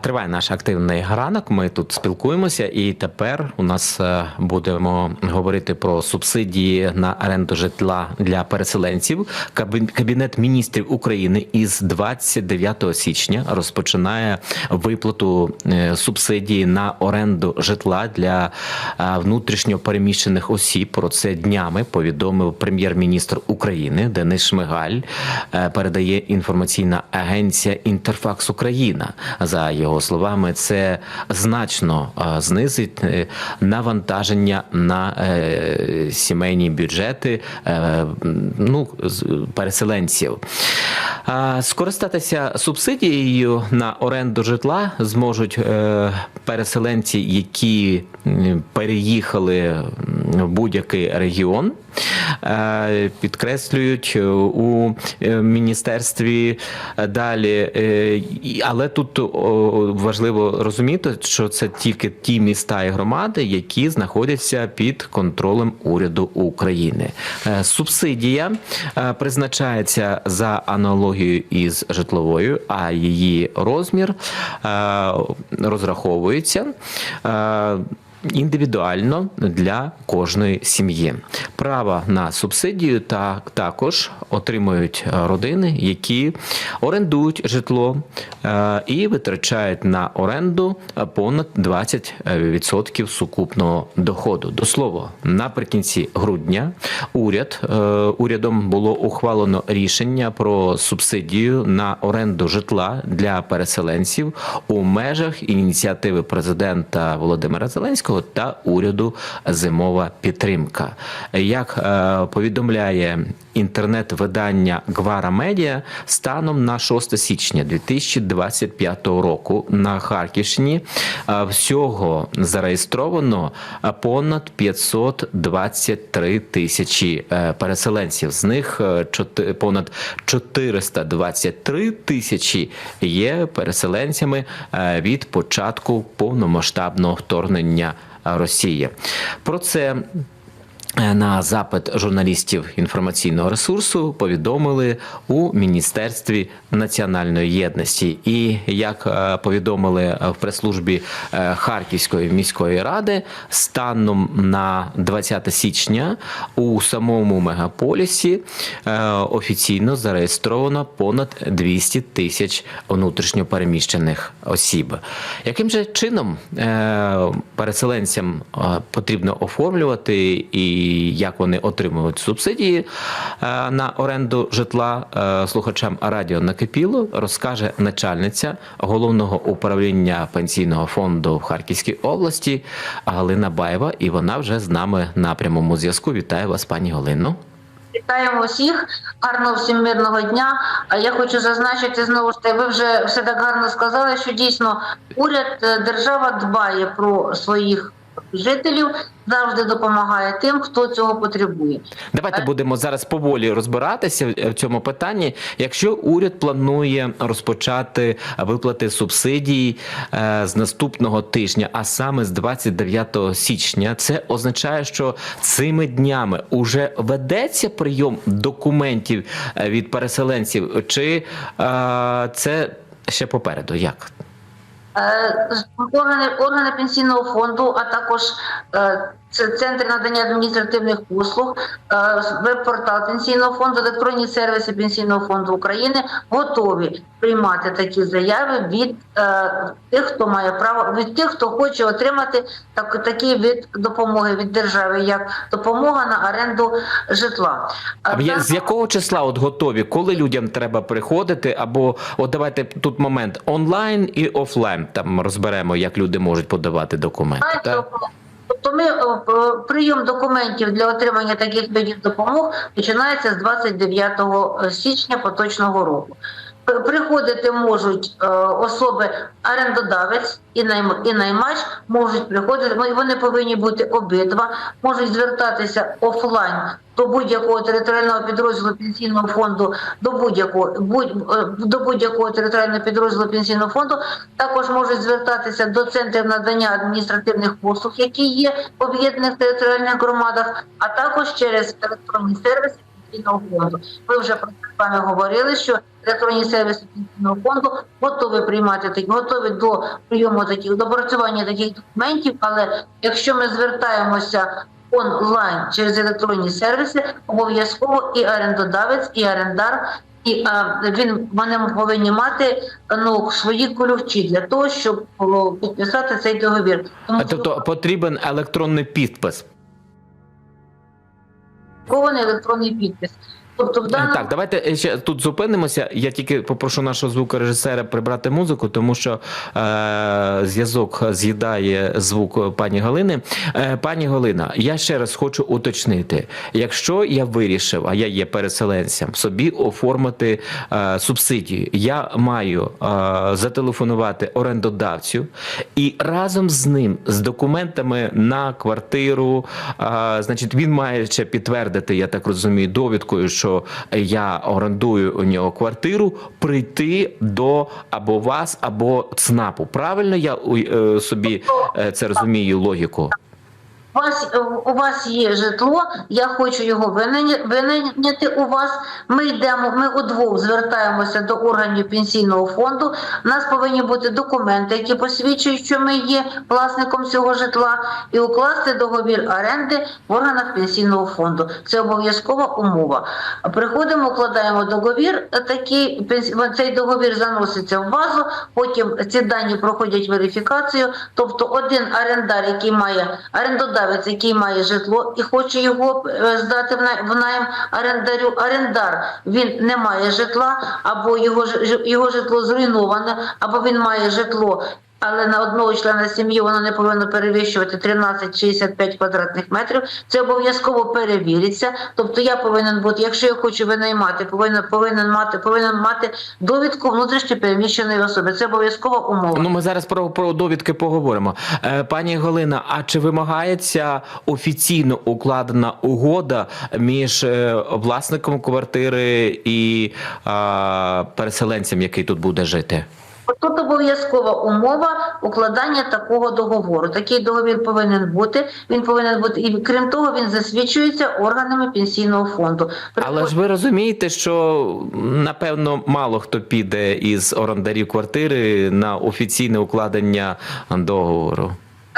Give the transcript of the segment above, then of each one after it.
Триває наш активний ранок. Ми тут спілкуємося, і тепер у нас е, будемо говорити про субсидії на оренду житла для переселенців. Кабі- Кабінет міністрів України із 29 січня розпочинає виплату е, субсидії на оренду житла для е, внутрішньо переміщених осіб. Про це днями повідомив прем'єр-міністр України Денис Шмигаль. Передає інформаційна агенція Інтерфакс Україна. За його словами, це значно е, знизить е, навантаження на е, сімейні бюджети ну, переселенців. Скористатися субсидією на оренду житла зможуть переселенці, які переїхали будь-який регіон. Е, Підкреслюють е, у е, міністерстві далі, але тут важливо розуміти, що це тільки ті міста і громади, які знаходяться під контролем уряду України. Субсидія призначається за аналогією із житловою, а її розмір розраховується. Індивідуально для кожної сім'ї право на субсидію та також отримують е, родини, які орендують житло е, і витрачають на оренду е, понад 20% сукупного доходу. До слова, наприкінці грудня уряд урядом було ухвалено рішення про субсидію на оренду житла для переселенців у межах ініціативи президента Володимира Зеленського та уряду Зимова підтримка. Як е, повідомляє інтернет-видання Гвара Медіа, станом на 6 січня 2025 року на Харківщині е, всього зареєстровано понад 523 тисячі е, переселенців. З них понад 423 тисячі є переселенцями від початку повномасштабного вторгнення Росії. Про це на запит журналістів інформаційного ресурсу повідомили у Міністерстві національної єдності. І як е, повідомили в прес-службі е, Харківської міської ради, станом на 20 січня у самому мегаполісі е, офіційно зареєстровано понад 200 тисяч внутрішньопереміщених осіб. Яким же чином е, переселенцям е, потрібно оформлювати і як вони отримують субсидії е, на оренду житла е, слухачам радіо накипіло, розкаже начальниця головного управління пенсійного фонду в Харківській області Галина Баєва, і вона вже з нами на прямому зв'язку. Вітаю вас, пані Галино. Вітаємо всіх, гарного всім мирного дня. А я хочу зазначити знову ж таки, ви вже все так гарно сказали, що дійсно уряд, е, держава дбає про своїх жителів, завжди допомагає тим, хто цього потребує. Давайте будемо зараз поволі розбиратися в цьому питанні. Якщо уряд планує розпочати виплати субсидій е, з наступного тижня, а саме з 29 січня, це означає, що цими днями уже ведеться прийом документів е, від переселенців, чи е, це ще попереду? Як? Е, Органи, органи пенсійного фонду, а також е, це центр надання адміністративних послуг, е, веб-портал пенсійного фонду, електронні сервіси пенсійного фонду України готові приймати такі заяви від е, тих, хто має право, від тих, хто хоче отримати так, такий вид допомоги від держави, як допомога на оренду житла. А я- з якого числа от готові? Коли людям треба приходити? Або от давайте тут момент онлайн і офлайн. Там розберемо, як люди можуть подавати документи. Так? Тобто ми е, е, прийом документів для отримання таких видів допомог починається з 29 січня поточного року. П- Приходити можуть е, особи орендодавець і найм і наймач можуть приходити. Вони- повинні бути обидва, можуть звертатися офлайн до будь-якого територіального підрозділу пенсійного фонду, до будь-якого будь е, до будь-якого територіального підрозділу пенсійного фонду. Також можуть звертатися до центрів надання адміністративних послуг, які є в об'єднаних територіальних громадах, а також через електронні сервіси пенсійного фонду. Ми вже про це з говорили, що електронні сервіси пенсійного фонду готові приймати такі, готові до прийому таких до опрацювання таких документів. Але якщо ми звертаємося онлайн через електронні сервіси, обов'язково і орендодавець, і орендар. І а, він вони повинні мати ну свої ключі для того, щоб підписати цей договір. Тому А, Тобто потрібен електронний підпис. Кований електронний підпис. Тобто в даному Так, давайте ще тут зупинимося. Я тільки попрошу нашого звукорежисера прибрати музику, тому що е, зв'язок з'їдає звук пані Галини. Е, пані Галина, я ще раз хочу уточнити: якщо я вирішив, а я є переселенцем, собі оформити е, субсидію, я маю е, зателефонувати орендодавцю і разом з ним з документами на квартиру, е, значить, він має ще підтвердити, я так розумію, довідкою, що я орендую у нього квартиру, прийти до або вас, або ЦНАПу. Правильно я е, собі е, це розумію логіку? У вас у вас є житло, я хочу його винайняти у вас. Ми йдемо, ми удвох звертаємося до органів пенсійного фонду. У нас повинні бути документи, які посвідчують, що ми є власником цього житла, і укласти договір оренди в органах пенсійного фонду. Це обов'язкова умова. Приходимо, укладаємо договір. е, Такий цей договір заноситься в базу. Потім ці дані проходять верифікацію. Тобто, один орендар, який має орендодавець, який має житло і хоче його е, здати в най- в найм орендарю. Орендар він не має житла, або його його житло зруйноване, або він має житло. Але на одного члена сім'ї воно не повинно перевищувати 13-65 квадратних метрів. Це обов'язково перевіриться. Тобто я повинен бути, якщо я хочу винаймати, повинен повинен мати повинен мати довідку внутрішньо переміщеної особи. Це обов'язкова умова. Ну, ми зараз про, про довідки поговоримо. Е, пані Галина, а чи вимагається офіційно укладена угода між е, власником квартири і е, переселенцем, який тут буде жити? Тут обов'язкова умова укладання такого договору. Такий договір повинен бути. Він повинен бути і крім того, він засвідчується органами пенсійного фонду. Але ж ви розумієте, що напевно мало хто піде із орендарів квартири на офіційне укладення договору.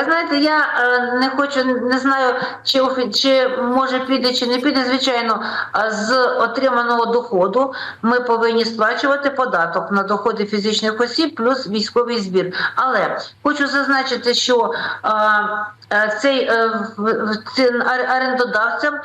Знаєте, я е, не хочу, не знаю, чи чи може піде, чи не піде. Звичайно, з отриманого доходу ми повинні сплачувати податок на доходи фізичних осіб плюс військовий збір. Але хочу зазначити, що е, е, цей е, цим орендодавцям е,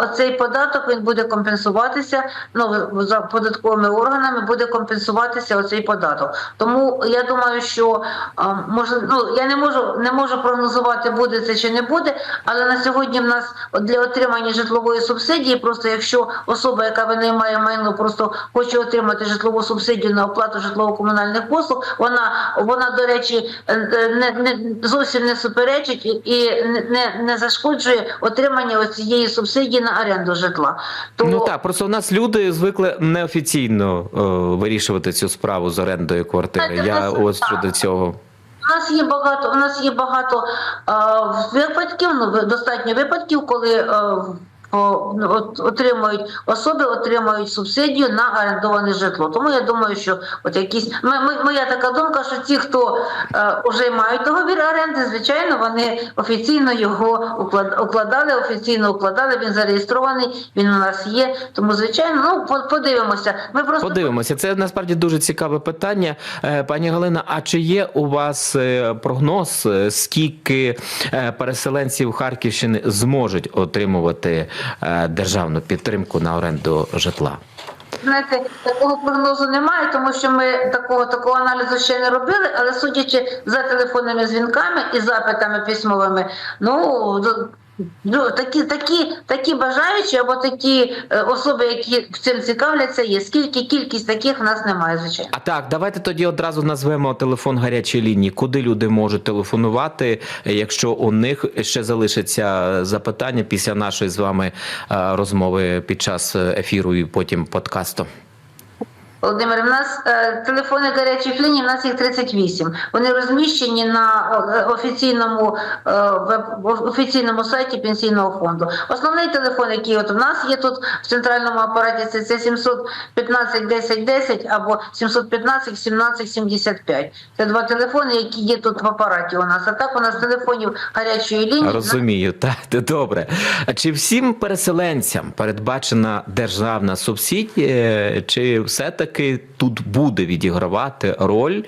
оцей податок він буде компенсуватися. Ну за податковими органами буде компенсуватися оцей податок. Тому я думаю, що е, може, ну я не можу не можу прогнозувати, буде це чи не буде. Але на сьогодні в нас для отримання житлової субсидії, просто якщо особа, яка винаймає майно, просто хоче отримати житлову субсидію на оплату житлово-комунальних послуг, вона вона до речі е, е, не, не зовсім не суперечить і- не, не зашкоджує отримання ось цієї субсидії на оренду житла. То Ну так, просто у нас люди звикли неофіційно о, вирішувати цю справу з орендою квартири. Так, Я нас- ось щодо цього. У нас є багато. У нас є багато е, випадків. Ну достатньо випадків, коли е, отримують особи, отримують субсидію на орендоване житло. Тому я думаю, що от якісь моя така думка, що ті, хто е, вже мають договір оренди, звичайно, вони офіційно його уклад, укладали, офіційно укладали. Він зареєстрований, він у нас є. Тому звичайно, ну по- подивимося. Ми просто Подивимося, це насправді дуже цікаве питання. Е, Пані Галина, а чи є у вас е, прогноз, е, скільки е, переселенців Харківщини зможуть отримувати е, державну підтримку на оренду житла? Знаєте, такого прогнозу немає, тому що ми такого такого аналізу ще не робили. Але судячи за телефонними дзвінками і запитами письмовими, ну ну, такі, такі, такі бажаючі або такі е, особи, які цим цікавляться, є. Скільки кількість таких в нас немає, звичайно. А так, давайте тоді одразу назвемо телефон гарячої лінії, куди люди можуть телефонувати, е, якщо у них ще залишиться запитання після нашої з вами е, розмови під час ефіру і потім подкасту. Володимир, в нас е, телефони гарячих ліній, в нас їх 38. Вони розміщені на е, офіційному, е, офіційному сайті пенсійного фонду. Основний телефон, який от в нас є тут в центральному апараті, це, це 715 10 10 або 715 17 75. Це два телефони, які є тут в апараті у нас. А так у нас телефонів гарячої лінії. Розумію, так добре. А чи всім переселенцям передбачена державна субсидія, чи все-таки тут буде відігравати роль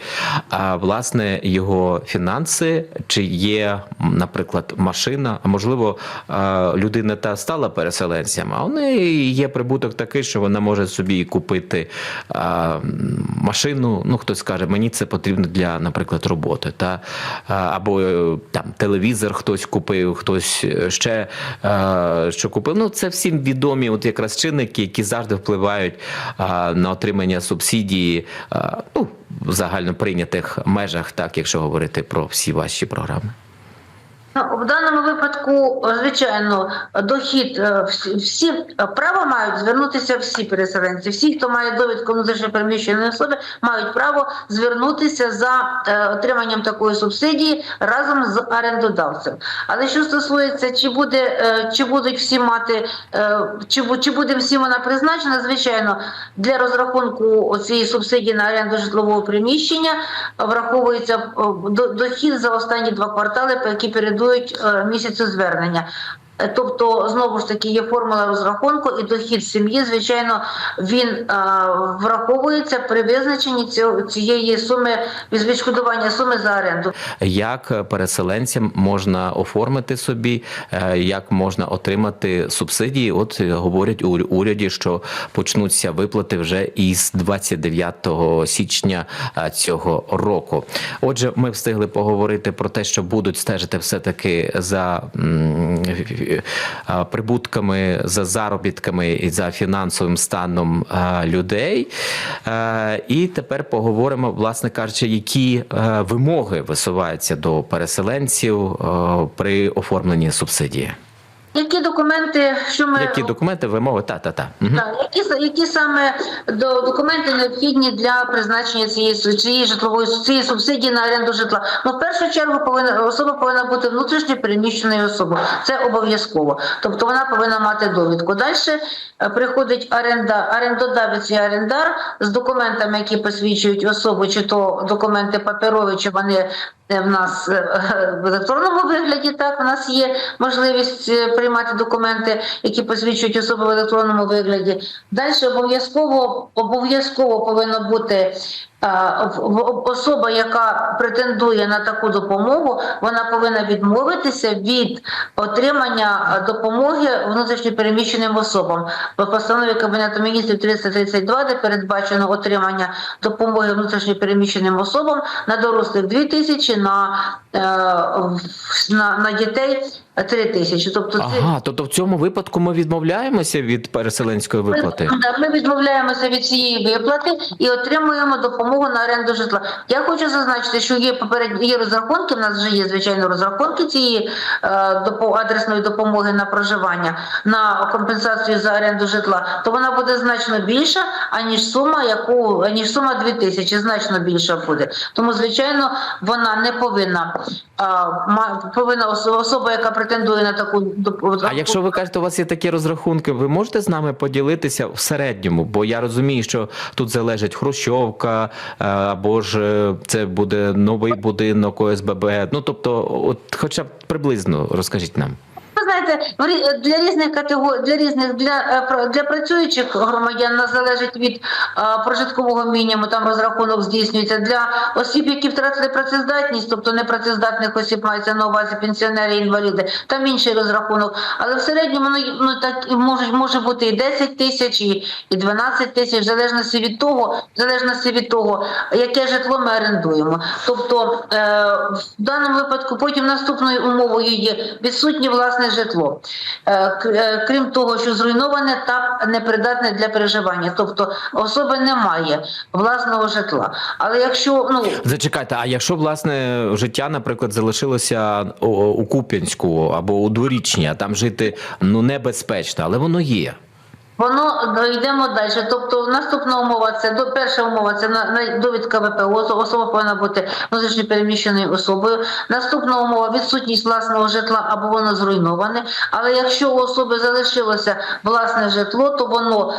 а, власне його фінанси? Чи є, наприклад, машина? А можливо, а, людина та стала переселенцем, а у неї є прибуток такий, що вона може собі купити а, машину. Ну хтось скаже, мені це потрібно для, наприклад, роботи, та а, або е, там телевізор хтось купив, хтось е, ще е, що купив. Ну це всім відомі, от якраз чинники, які завжди впливають а, на отримання субсидії. ну, в загально прийнятих межах, так якщо говорити про всі ваші програми. В даному випадку, звичайно, дохід е, всі, всі е, право мають звернутися всі переселенці. Всі, хто має довідку внутрішньо переміщеної особи, мають право звернутися за е, отриманням такої субсидії разом з орендодавцем. Але що стосується, чи буде чи будуть всі мати, чи, чи буде всім вона призначена, звичайно, для розрахунку цієї субсидії на оренду житлового приміщення враховується до- дохід за останні два квартали, по які передують е, місяцю звернення. Тобто, знову ж таки, є формула розрахунку, і дохід сім'ї, звичайно, він е, враховується при визначенні цього, цієї суми від відшкодування суми за оренду. Як переселенцям можна оформити собі, е, як можна отримати субсидії? От е, говорять у уряді, що почнуться виплати вже із 29 січня е, цього року. Отже, ми встигли поговорити про те, що будуть стежити все таки за прибутками, за заробітками і за фінансовим станом е, людей. Е, І тепер поговоримо, власне кажучи, які е, вимоги висуваються до переселенців е, при оформленні субсидії. Які документи, що ми Які документи, вимоги? Та, та, та. Так, які, які саме до документи необхідні для призначення цієї, цієї житлової цієї субсидії на оренду житла? Ну, в першу чергу повинна особа повинна бути внутрішньо переміщеною особою. Це обов'язково. Тобто вона повинна мати довідку. Далі приходить оренда, орендодавець і орендар з документами, які посвідчують особу, чи то документи паперові, чи вони е, в нас е, в електронному вигляді. Так, в нас є можливість е, приймати документи, які посвідчують особу в електронному вигляді. Далі обов'язково обов'язково повинно бути особа, яка претендує на таку допомогу, вона повинна відмовитися від отримання допомоги внутрішньопереміщеним особам. По постанові Кабінету міністрів 332, де передбачено отримання допомоги внутрішньопереміщеним особам на дорослих 2 тисячі, на, е, на, на дітей 3 тисячі. Тобто це Ага, тобто в цьому випадку ми відмовляємося від переселенської виплати. ми, ми відмовляємося від цієї виплати і отримуємо допомогу на оренду житла. Я хочу зазначити, що є попередні є розрахунки. В нас вже є звичайно розрахунки цієї е, допо- адресної допомоги на проживання на компенсацію за оренду житла. То вона буде значно більша, аніж сума, яку аніж сума 2 тисячі, значно більша буде. Тому, звичайно, вона не повинна ма- повинна особа, яка претендує на таку допомогу. А якщо ви кажете, у вас є такі розрахунки, ви можете з нами поділитися в середньому? Бо я розумію, що тут залежить хрущовка, е, або ж е, це буде новий будинок ОСББ. Ну тобто, от хоча б приблизно розкажіть нам. Знаєте, для різних категорій, для різних для, е, для працюючих громадян нас залежить від е, прожиткового мінімуму, там розрахунок здійснюється. Для осіб, які втратили працездатність, тобто непрацездатних осіб мається на увазі пенсіонери, інваліди, там інший розрахунок. Але в середньому ну, ну так і може, бути і 10 тисяч, і, і 12 тисяч, в залежності від того, в залежності від того, яке житло ми орендуємо. Тобто е, в даному випадку потім наступною умовою є відсутнє власне житло. Е, к- е, Крім того, що зруйноване та непридатне для переживання. Тобто особи немає власного житла. Але якщо ну Зачекайте, а якщо власне життя, наприклад, залишилося у Куп'янську або у Дворічні, а там жити ну небезпечно, але воно є. Воно ну, йдемо далі. Тобто наступна умова це до перша умова це довідка ВПО. Особа повинна бути внутрішньо переміщеною особою. Наступна умова відсутність власного житла або воно зруйноване. Але якщо у особи залишилося власне житло, то воно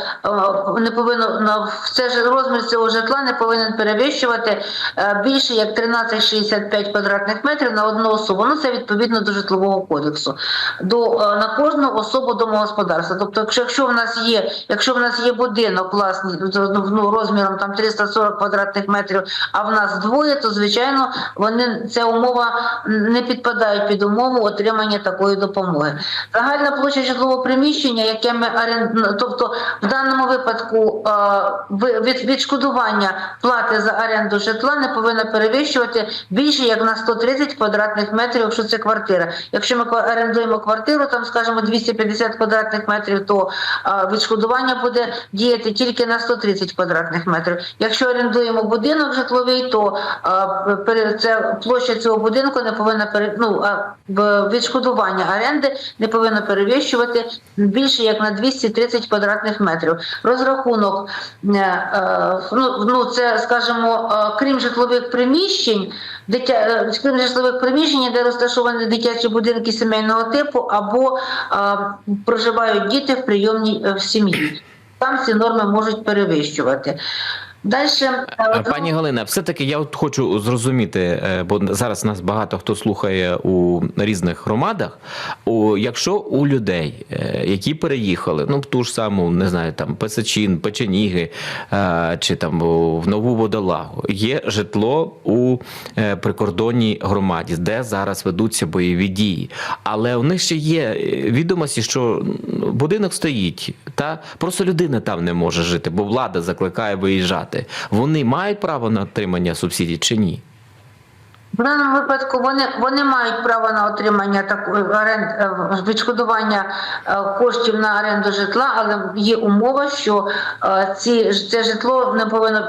е, не повинно це розмір цього житла не повинен перевищувати е, більше як 13,65 квадратних метрів на одну особу. Ну це відповідно до житлового кодексу. До е, на кожну особу домогосподарства. Тобто, якщо в нас є, якщо в нас є будинок власний ну, ну, розміром там 340 квадратних метрів, а в нас двоє, то звичайно вони ця умова не підпадають під умову отримання такої допомоги. Загальна площа житлового приміщення, яке ми орен... тобто в даному випадку від, відшкодування плати за оренду житла не повинно перевищувати більше як на 130 квадратних метрів, якщо це квартира. Якщо ми орендуємо квартиру, там скажімо 250 квадратних метрів, то е, відшкодування буде діяти тільки на 130 квадратних метрів. Якщо орендуємо будинок житловий, то це площа цього будинку не повинна ну, відшкодування оренди не повинно перевищувати більше як на 230 квадратних метрів. Розрахунок е, е, ну, ну це скажімо, е, крім житлових приміщень, дитя е, крім житлових приміщень, де розташовані дитячі будинки сімейного типу, або е, проживають діти в прийомній е, в сім'ї. Там ці норми можуть перевищувати. Далі, Е, Пані Галина, все-таки я от хочу зрозуміти, е, бо зараз нас багато хто слухає у різних громадах. У, якщо у людей, е, які переїхали, ну ту ж саму, не знаю, там Песачин, Печеніги е, чи там в Нову Водолагу, є житло у е, прикордонній громаді, де зараз ведуться бойові дії. Але у них ще є е, відомості, що будинок стоїть, та просто людина там не може жити, бо влада закликає виїжджати. Вони мають право на отримання субсидій чи ні? В даному випадку вони, вони мають право на отримання такої оренд е, відшкодування е, коштів на оренду житла, але є умова, що е, ці це житло не повинно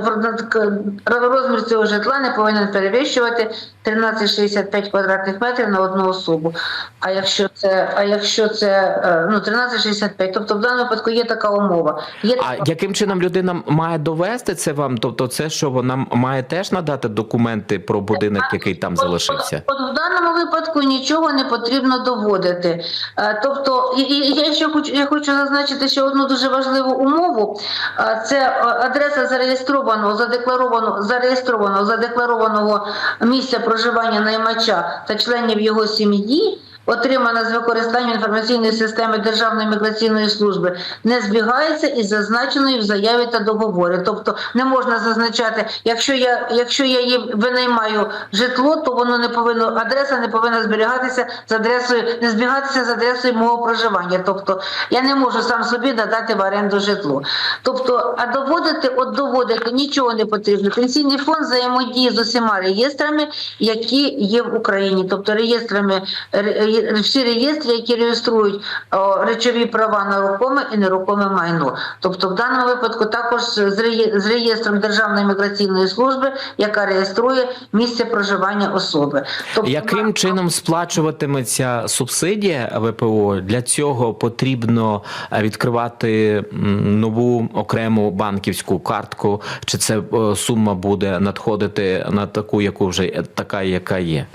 розмір цього житла не повинен перевищувати 13,65 квадратних метрів на одну особу. А якщо це, а якщо це е, ну 13,65, тобто в даному випадку є така умова. Є А така яким чином людина має довести це вам? Тобто, це що вона має теж надати документи про будинок, який там залишився? От, от в даному випадку нічого не потрібно доводити. Е, Тобто, я ще хочу, я хочу зазначити ще одну дуже важливу умову. Е, Це адреса зареєстрованого, задекларованого, зареєстрованого, задекларованого місця проживання наймача та членів його сім'ї. Отримана з використанням інформаційної системи Державної міграційної служби не збігається із зазначеною в заяві та договорі. Тобто не можна зазначати, якщо я якщо я їм винаймаю житло, то воно не повинно адреса не повинна зберігатися з адресою, не збігатися з адресою мого проживання. Тобто я не можу сам собі надати в оренду житло. Тобто, а доводити, от доводити нічого не потрібно. Пенсійний фонд взаємодіє з усіма реєстрами, які є в Україні, тобто реєстрами ре- всі реєстри, які реєструють речові права на рухоме і нерухоме майно. Тобто, в даному випадку також з реє- реєстром Державної міграційної служби, яка реєструє місце проживання особи. Тобто, Яким чином сплачуватиметься субсидія ВПО? Для цього потрібно е, відкривати нову окрему банківську картку, чи це е, сума буде надходити на таку, яку вже е, така, яка є?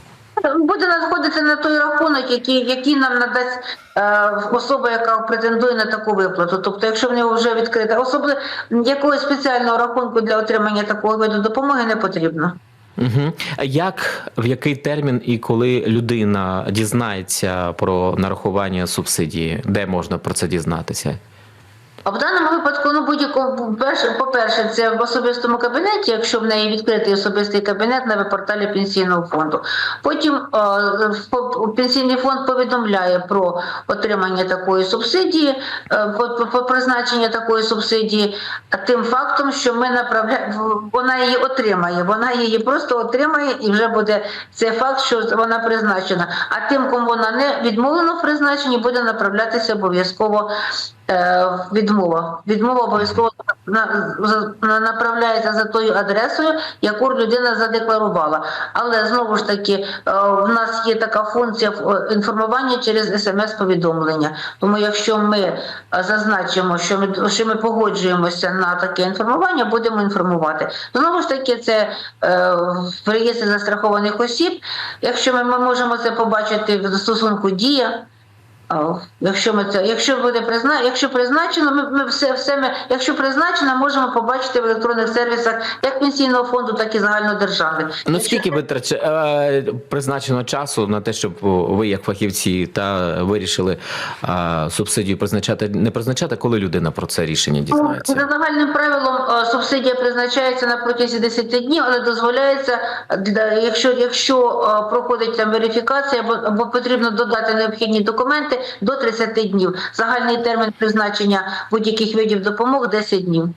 Буде надходити на той рахунок, який, який нам надасть е, особа, яка претендує на таку виплату. Тобто, якщо в нього вже відкрита особливо якогось спеціального рахунку для отримання такого виду допомоги не потрібно. Угу. Як в який термін і коли людина дізнається про нарахування субсидії, де можна про це дізнатися? А в даному випадку, ну будь-якому перше, по-перше, це в особистому кабінеті, якщо в неї відкритий особистий кабінет на веб-порталі пенсійного фонду. Потім е, по- пенсійний фонд повідомляє про отримання такої субсидії, е, по призначення такої субсидії, тим фактом, що ми направляємо, вона її отримає. Вона її просто отримає, і вже буде цей факт, що вона призначена. А тим, кому вона не відмовлена в призначенні, буде направлятися обов'язково відмова відмова обов'язково на, направляється за тою адресою, яку людина задекларувала. Але знову ж таки, е, в нас є така функція е, інформування через смс-повідомлення. Тому якщо ми е, зазначимо, що ми що ми погоджуємося на таке інформування, будемо інформувати. Знову ж таки, це е, в реєстрі застрахованих осіб. Якщо ми, ми можемо це побачити в стосунку дія. Якщо ми це, якщо буде призна, якщо призначено, ми, ми все, все ми, якщо призначено, можемо побачити в електронних сервісах як пенсійного фонду, так і загальнодержавних. Ну скільки витраче е, призначено часу на те, щоб ви, як фахівці, та вирішили е, субсидію призначати, не призначати, коли людина про це рішення Ну, дізнається? За загальним правилом е, субсидія призначається на протязі 10 днів, але дозволяється, якщо, якщо е, проходить там верифікація або, або потрібно додати необхідні документи до 30 днів. Загальний термін призначення будь-яких видів допомог 10 днів.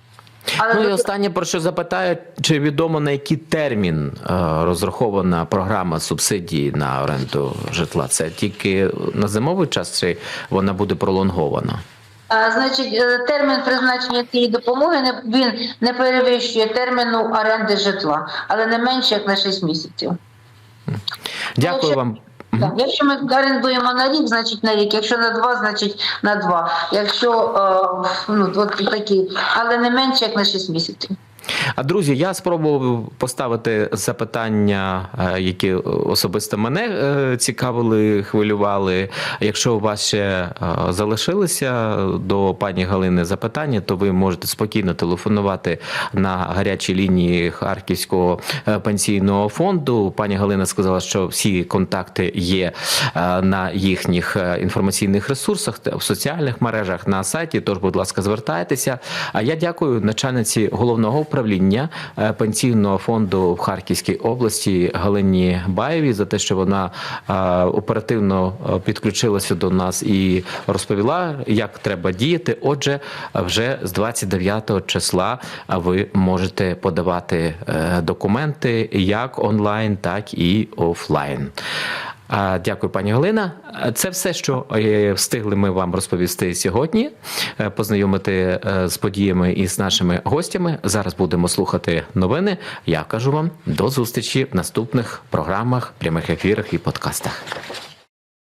Але Ну і останнє про що запитаю, чи відомо на який термін е, розрахована програма субсидії на оренду житла? Це тільки на зимовий час, чи вона буде пролонгована? А, Значить, е, термін призначення цієї допомоги не він не перевищує терміну оренди житла, але не менше як на 6 місяців. Дякую якщо- вам. Так, якщо ми орендуємо на рік, значить на рік. Якщо на два, значить на два. Якщо е, ну от такі, але не менше як на 6 місяців. А друзі, я спробував поставити запитання, е, які особисто мене е, цікавили, хвилювали. Якщо у вас ще е, залишилися до пані Галини запитання, то ви можете спокійно телефонувати на гарячій лінії Харківського пенсійного фонду. Пані Галина сказала, що всі контакти є на їхніх інформаційних ресурсах, в соціальних мережах на сайті. Тож, будь ласка, звертайтеся. А я дякую начальниці головного управління е, пенсійного фонду в Харківській області Галині Баєвій за те, що вона е, оперативно е, підключилася до нас і розповіла, як треба діяти. Отже, вже з 29 числа ви можете подавати документи як онлайн, так і офлайн. Дякую, пані Галина. Це все, що е, встигли ми вам розповісти сьогодні, е, познайомити е, з подіями і з нашими гостями. Зараз будемо слухати новини. Я кажу вам до зустрічі в наступних програмах, прямих ефірах і подкастах.